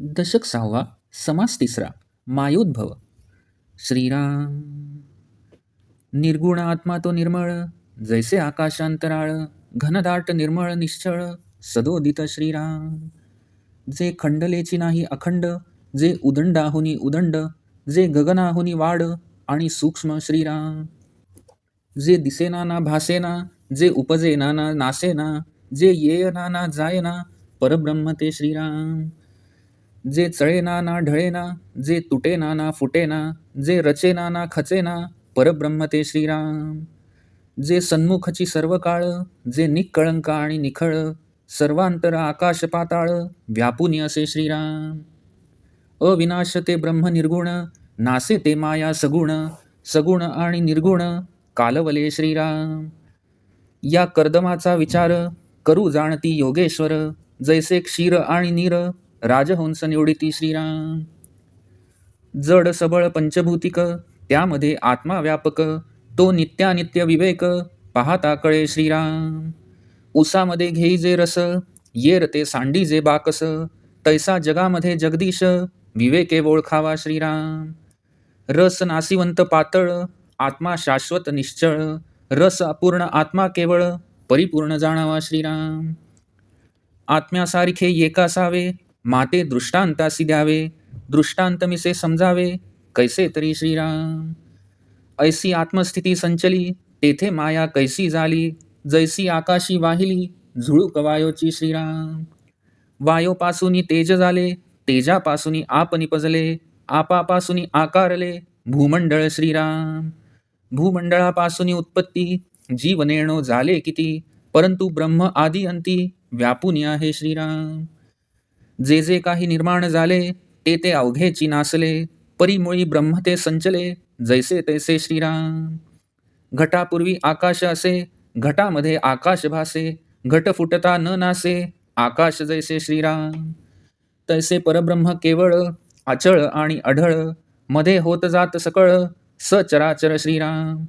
दशक सहावा समास तिसरा मायोद्भव. श्रीराम. निर्गुण आत्मा तो निर्मळ जैसे आकाशांतराळ घनदाट निर्मळ निश्चळ सदोदित श्रीराम. जे खंडलेची नाही अखंड जे उदंडाहुनी उदंड जे गगनाहुनी वाढ आणि सूक्ष्म श्रीराम. जे दिसेना ना भासेना जे उपजेना ना नासेना जे येयना ना जायना परब्रह्म ते श्रीराम. जे चळेना ना ढळेना जे तुटेना ना फुटेना जे रचेना ना खचेना परब्रह्म ते श्रीराम. जे सन्मुखची सर्व काळ जे निकळंक आणि निखळ सर्वांतर आकाश पाताळ व्यापुनी असे श्रीराम. अविनाश ते ब्रह्म निर्गुण नासे ते माया सगुण सगुण आणि निर्गुण कालवले श्रीराम. या कर्दमाचा विचार करू जाणती योगेश्वर जैसे क्षीर आणि नीर राजहंस निवडिती श्रीराम. जड सबळ पंचभूतिक त्यामध्ये आत्मा व्यापक तो नित्यानित्य विवेक पाहता कळे श्रीराम. उसामध्ये घेई जे रस येर ते सांडी जे बाकस तैसा जगामध्ये जगदीश विवेके ओळखावा श्रीराम. रस नासिवंत पातळ आत्मा शाश्वत निश्चळ रस अपूर्ण आत्मा केवळ परिपूर्ण जाणावा श्रीराम. आत्म्यासारखे एकासावे माते दृष्टांतासी द्यावे दृष्टांत मिसे समजावे कैसे तरी श्रीराम. ऐसी आत्मस्थिती संचली तेथे माया कैसी झाली जैसी आकाशी वाहिली झुळूक वायोची श्रीराम. वायोपासून तेज झाले तेजापासून आप निपजले आपापासून आकारले भूमंडळ श्रीराम. भूमंडळापासून उत्पत्ती जीवनेणो झाले किती परंतु ब्रह्म आदी अंती व्यापून आहे श्रीराम. जे जे काही निर्माण झाले ते ते अवघेची नासले परिमुळी ब्रह्म ते संचले जैसे तैसे श्रीराम. घटापूर्वी आकाश असे घटामध्ये आकाश भासे घट फुटता न नासे आकाश जैसे श्रीराम. तैसे परब्रह्म केवळ अचळ आणि अढळमध्ये होत जात सकळ सचराचर श्रीराम.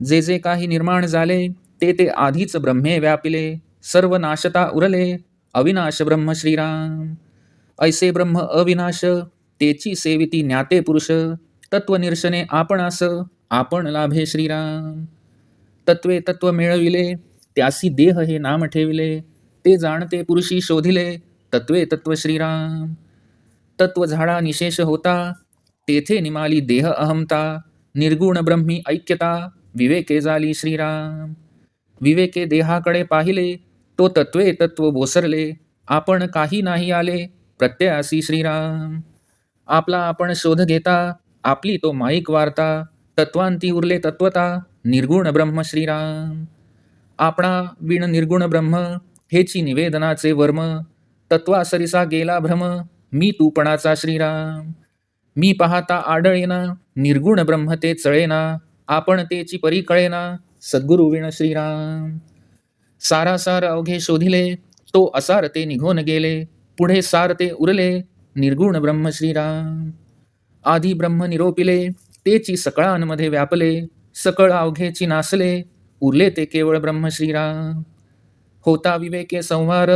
जे जे काही निर्माण झाले ते ते आधीच ब्रह्मे व्यापिले सर्व नाशता उरले अविनाश ब्रह्म श्रीराम। ऐसे ब्रह्म अविनाश तेची सेविती ज्ञाते पुरुष तत्वनिर्शने आपणास आपण लाभे श्रीराम। तत्वे तत्व मिळविले त्यासी देह हे नाम ठेविले ते जाणते पुरुषी शोधिले तत्वे तत्व श्रीराम। तत्व झाडा निशेष होता तेथे निमाली देह अहमता निर्गुण ब्रह्मी ऐक्यता विवेके झाली श्रीराम। विवेके देहाकडे पाहिले तो तत्वे तत्व बोसरले आपण काही नाही आले प्रत्ययासी श्रीराम. आपला आपण शोध घेता आपली तो माईक वार्ता तत्वांती उरले तत्वता निर्गुण ब्रह्म श्रीराम. आपणा विण निर्गुण ब्रह्म हेची निवेदनाचे वर्म तत्वासरिसा गेला भ्रम मी तूपणाचा श्रीराम. मी पाहता आढळेना निर्गुण ब्रह्म ते चळेना आपण तेची परी कळेना सद्गुरु विण सारासार अवघे शोधिले तो असार ते निघून गेले पुढे सार ते उरले निर्गुण ब्रह्म श्रीराम. आधी ब्रह्म निरोपिले तेची सकळांमध्ये व्यापले सकळ अवघेची नासले उरले ते केवळ ब्रह्म श्रीराम. होता विवेके संवार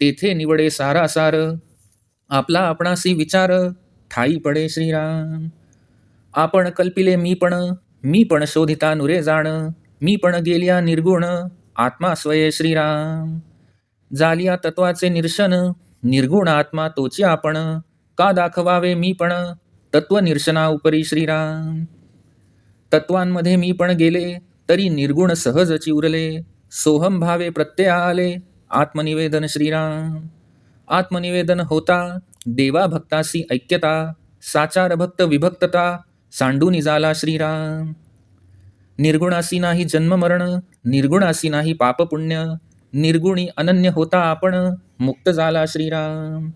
तेथे निवडे सारासार आपला आपणासी विचार ठाई पडे श्रीराम. आपण कल्पिले मी पण मी पण शोधिता नुरे जाण मी पण गेल्या निर्गुण आत्मा स्वये श्रीराम. जालिया तत्वाचे निरशन निर्गुण आत्मा तोची आपण. का दाखवावे मी पण? तत्व निरशना उपरी श्रीराम. तत्वांमध्ये मी पण गेले तरी निर्गुण सहज चिवरले. सोहम भावे प्रत्यय आले आत्मनिवेदन श्रीराम. आत्मनिवेदन होता देवा भक्तासी ऐक्यता साचार भक्त विभक्तता सांडून झाला श्रीराम. निर्गुणासी नाही जन्ममरण निर्गुणासी नाही पापपुण्य निर्गुणी अनन्य होता आपण मुक्त झाला श्रीराम.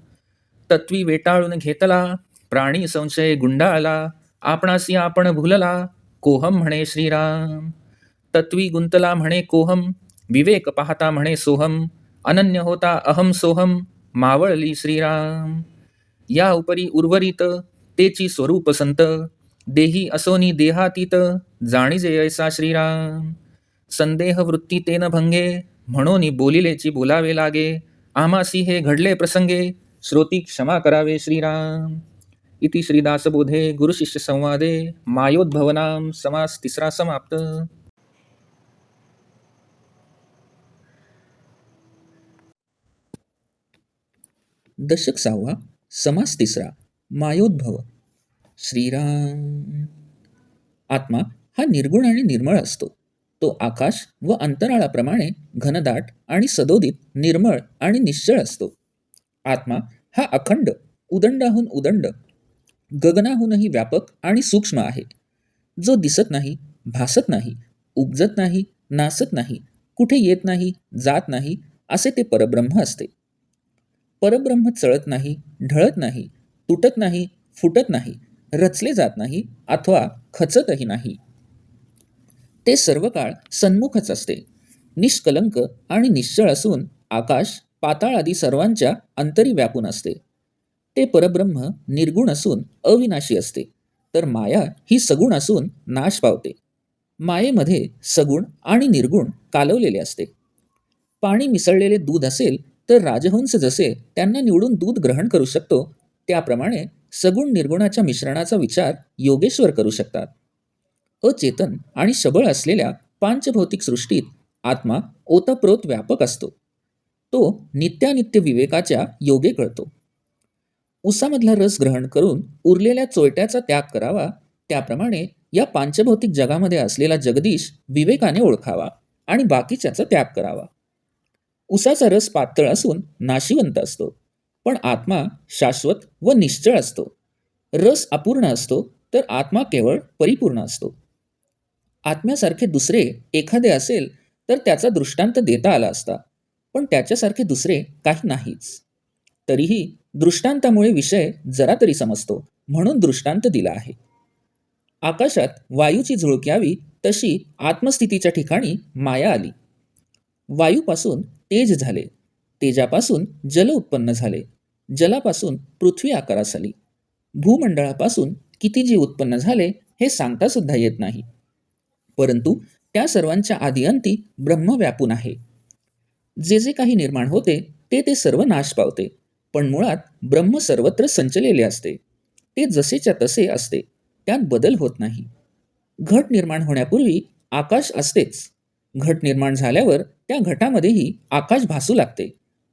तत्वी वेटाळून घेतला प्राणी संशय गुंडाळला आपणासी आपण भुलला कोहम म्हणे श्रीराम. तत्वी गुंतला म्हणे कोहम विवेक पाहता म्हणे सोहम अनन्य होता अहम सोहम मावळली श्रीराम. या उपरी उर्वरित तेची स्वरूप संत देही असोनी देहातीत जाणीजे ऐसा श्रीराम. संदेह वृत्ती तेन भंगे म्हणून बोलिलेची बोलावे लागे. आमासी हे घडले प्रसंगे श्रोती क्षमा करावे श्रीराम. इति श्रीदासबोधे गुरुशिष्य संवादे मायोद्भवनाम समास तिसरा समाप्त. दशक सहावा समास तिसरा मायोद्भव. श्रीराम. आत्मा हा निर्गुण आणि निर्मळ असतो. तो आकाश व अंतराळाप्रमाणे घनदाट आणि सदोदित निर्मळ आणि निश्चळ असतो. आत्मा हा अखंड उदंडाहून उदंड गगनाहूनही व्यापक आणि सूक्ष्म आहे. जो दिसत नाही भासत नाही उपजत नाही नासत नाही कुठे येत नाही जात नाही असे ते परब्रह्म असते. परब्रह्म चळत नाही ढळत नाही तुटत नाही फुटत नाही रचले जात नाही अथवा खचतही नाही. ते सर्व काळ सन्मुखच असते. निष्कलंक आणि निश्चळ असून आकाश पाताळ आदी सर्वांच्या अंतरी व्यापून असते. ते परब्रह्म निर्गुण असून अविनाशी असते. तर माया ही सगुण असून नाश पावते. मायेमध्ये सगुण आणि निर्गुण कालवलेले असते. पाणी मिसळलेले दूध असेल तर राजहंस जसे त्यांना निवडून दूध ग्रहण करू शकतो त्याप्रमाणे सगुण निर्गुणाच्या मिश्रणाचा विचार योगेश्वर करू शकतात. अचेतन आणि सबळ असलेल्या पांचभौतिक सृष्टीत आत्मा ओतप्रोत व्यापक असतो. तो नित्यानित्य विवेकाच्या योगे कळतो. उसामधला रस ग्रहण करून उरलेल्या चोयट्याचा त्याग करावा त्याप्रमाणे या पांचभौतिक जगामध्ये असलेला जगदीश विवेकाने ओळखावा आणि बाकीच्याचा त्याग करावा. उसाचा रस पातळ असून नाशिवंत असतो. पण आत्मा शाश्वत व निश्चळ असतो. रस अपूर्ण असतो तर आत्मा केवळ परिपूर्ण असतो. आत्म्यासारखे दुसरे एखादे असेल तर त्याचा दृष्टांत देता आला असता पण त्याच्यासारखे दुसरे काही नाहीच. तरीही दृष्टांतामुळे विषय जरा तरी समजतो म्हणून दृष्टांत दिला आहे. आकाशात वायूची झुळूक यावी तशी आत्मस्थितीच्या ठिकाणी माया आली. वायूपासून तेज झाले. तेजापासून जल उत्पन्न झाले. जलापासून पृथ्वी आकारास आली. भूमंडळापासून किती जीव उत्पन्न झाले हे सांगता सुद्धा येत नाही. परंतु त्या सर्वांच्या आदिअंती ब्रह्म व्यापून आहे. जे जे काही निर्माण होते ते ते सर्व नाश पावते. पण मुळात ब्रह्म सर्वत्र संचलेले असते. ते जसेच्या तसे असते. त्यात बदल होत नाही. घट निर्माण होण्यापूर्वी आकाश असतेच. घट निर्माण झाल्यावर त्या घटामध्येही आकाश भासू लागते.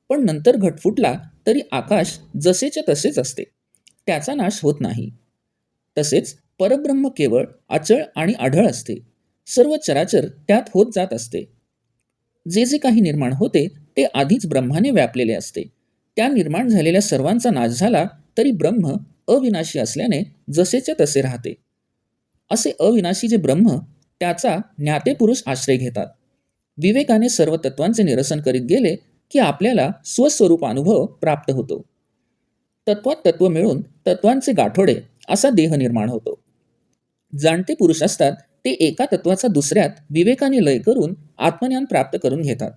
पण नंतर घट फुटला तरी आकाश जसेच्या तसेच असते. त्याचा नाश होत नाही. तसेच परब्रह्म केवळ अचळ आणि आढळ असते. सर्व चराचर त्यात होत जात असते. जे जे काही निर्माण होते ते आधीच ब्रह्माने व्यापलेले असते. त्या निर्माण झालेल्या सर्वांचा नाश झाला तरी ब्रह्म अविनाशी असल्याने जसेच्या तसे राहते. असे अविनाशी जे ब्रह्म त्याचा ज्ञातेपुरुष आश्रय घेतात. विवेकाने सर्व तत्वांचे निरसन करीत गेले की आपल्याला स्वस्वरूप अनुभव प्राप्त होतो. तत्वात तत्व मिळून तत्वांचे गाठोडे असा देह निर्माण होतो. जाणते पुरुष असतात ते एका तत्वाचा दुसऱ्यात विवेकाने लय करून आत्मज्ञान प्राप्त करून घेतात.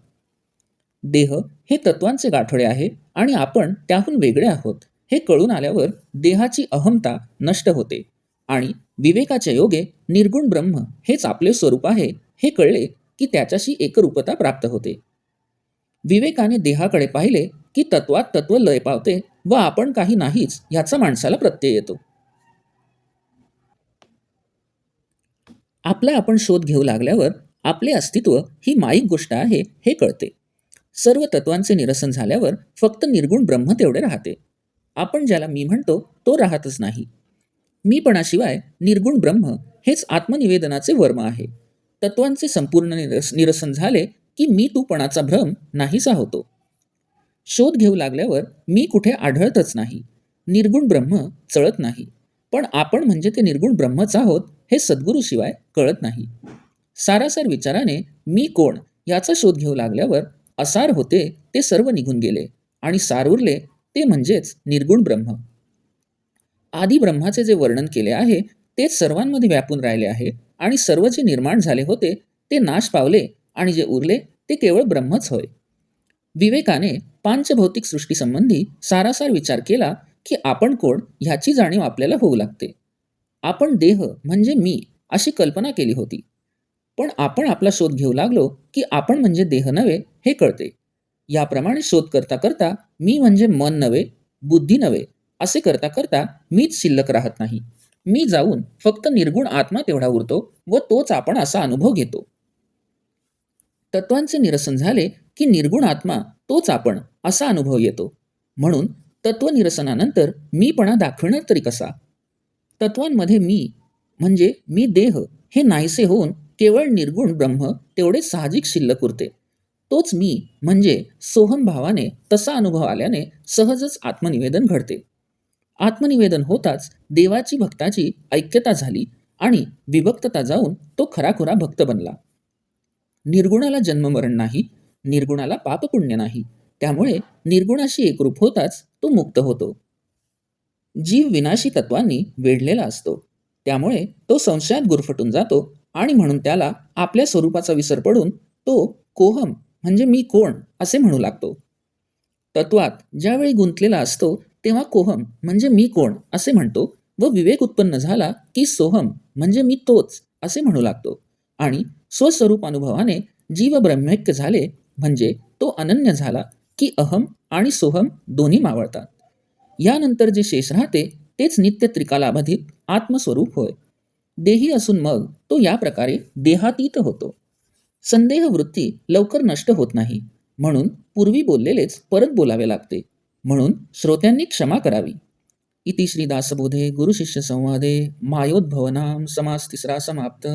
देह हे तत्वांचे गाठोडे आहे आणि आपण त्याहून वेगळे आहोत हे कळून आल्यावर देहाची अहमता नष्ट होते आणि विवेकाच्या योगे निर्गुण ब्रह्म हेच आपले स्वरूप आहे हे कळले की त्याच्याशी एकरूपता प्राप्त होते. विवेकाने देहाकडे पाहिले की तत्वात तत्व लय पावते व आपण काही नाहीच याचा माणसाला प्रत्यय येतो. आपला आपण शोध घेऊ लागल्यावर आपले अस्तित्व ही माईक गोष्ट आहे हे कळते. सर्व तत्वांचे निरसन झाल्यावर फक्त निर्गुण ब्रह्म तेवढे राहते. आपण ज्याला मी म्हणतो तो राहतच नाही. मीपणाशिवाय निर्गुण ब्रह्म हेच आत्मनिवेदनाचे वर्म आहे. तत्वांचे संपूर्ण निरस निरसन झाले की मी तूपणाचा भ्रम नाहीसा होतो. शोध घेऊ लागल्यावर मी कुठे आढळतच नाही. निर्गुण ब्रह्म चळत नाही. पण आपण म्हणजे ते निर्गुण ब्रह्मच आहोत हे सद्गुरूशिवाय कळत नाही. सारासार विचाराने मी कोण याचा शोध घेऊ लागल्यावर असार होते ते सर्व निघून गेले आणि सार उरले ते म्हणजेच निर्गुण ब्रह्म. आदी ब्रह्माचे जे वर्णन केले आहे तेच सर्वांमध्ये व्यापून राहिले आहे आणि सर्व जे निर्माण झाले होते ते नाश पावले आणि जे उरले ते केवळ ब्रह्मच होय. विवेकाने पांचभौतिक सृष्टीसंबंधी सारासार विचार केला की आपण कोण ह्याची जाणीव आपल्याला होऊ लागते. आपण देह म्हणजे मी अशी कल्पना केली होती. पण आपण आपला शोध घेऊ लागलो की आपण म्हणजे देह नव्हे हे कळते. याप्रमाणे शोध करता करता मी म्हणजे मन नव्हे बुद्धी नव्हे असे करता करता मीच शिल्लक राहत नाही. मी जाऊन फक्त निर्गुण आत्मा तेवढा उरतो व तोच आपण असा अनुभव घेतो. तत्वांचे निरसन झाले की निर्गुण आत्मा तोच आपण असा अनुभव येतो. म्हणून तत्वनिरसनानंतर मीपणा दाखविणार तरी कसा? तत्वांमध्ये मी म्हणजे मी देह हे नाहीसे होऊन केवळ निर्गुण ब्रह्म तेवढे साहजिक शिल्लक उरते. तोच मी म्हणजे सोहम भावाने तसा अनुभव आल्याने सहजच आत्मनिवेदन घडते. आत्मनिवेदन होताच देवाची भक्ताची ऐक्यता झाली आणि विभक्तता जाऊन तो खराखुरा भक्त बनला. निर्गुणाला जन्ममरण नाही निर्गुणाला पापपुण्य नाही. त्यामुळे निर्गुणाशी एकरूप होताच तो मुक्त होतो. जीव विनाशी तत्वांनी वेढलेला असतो. त्यामुळे तो संशयात गुरफटून जातो आणि म्हणून त्याला आपल्या स्वरूपाचा विसर पडून तो कोहम म्हणजे मी कोण असे म्हणू लागतो. तत्वात ज्यावेळी गुंतलेला असतो तेव्हा कोहम म्हणजे मी कोण असे म्हणतो व विवेक उत्पन्न झाला की सोहम म्हणजे मी तोच असे म्हणू लागतो. आणि स्वस्वरूप अनुभवाने जीव ब्रह्मैक्य झाले म्हणजे तो अनन्य झाला की अहम आणि सोहम दोन्ही मावळतात. यानंतर जे शेष राहते तेच नित्य त्रिकालाबाधित आत्मस्वरूप होय. देही असून मग तो या प्रकारे देहातीत होतो. संदेह वृत्ती लवकर नष्ट होत नाही. म्हणून पूर्वी बोललेलेच परत बोलावे लागते. म्हणून श्रोत्यांनी क्षमा करावी. इति श्री दासबोधे गुरुशिष्य संवादे. मायोद्भवनाम समास तिसरा समाप्त.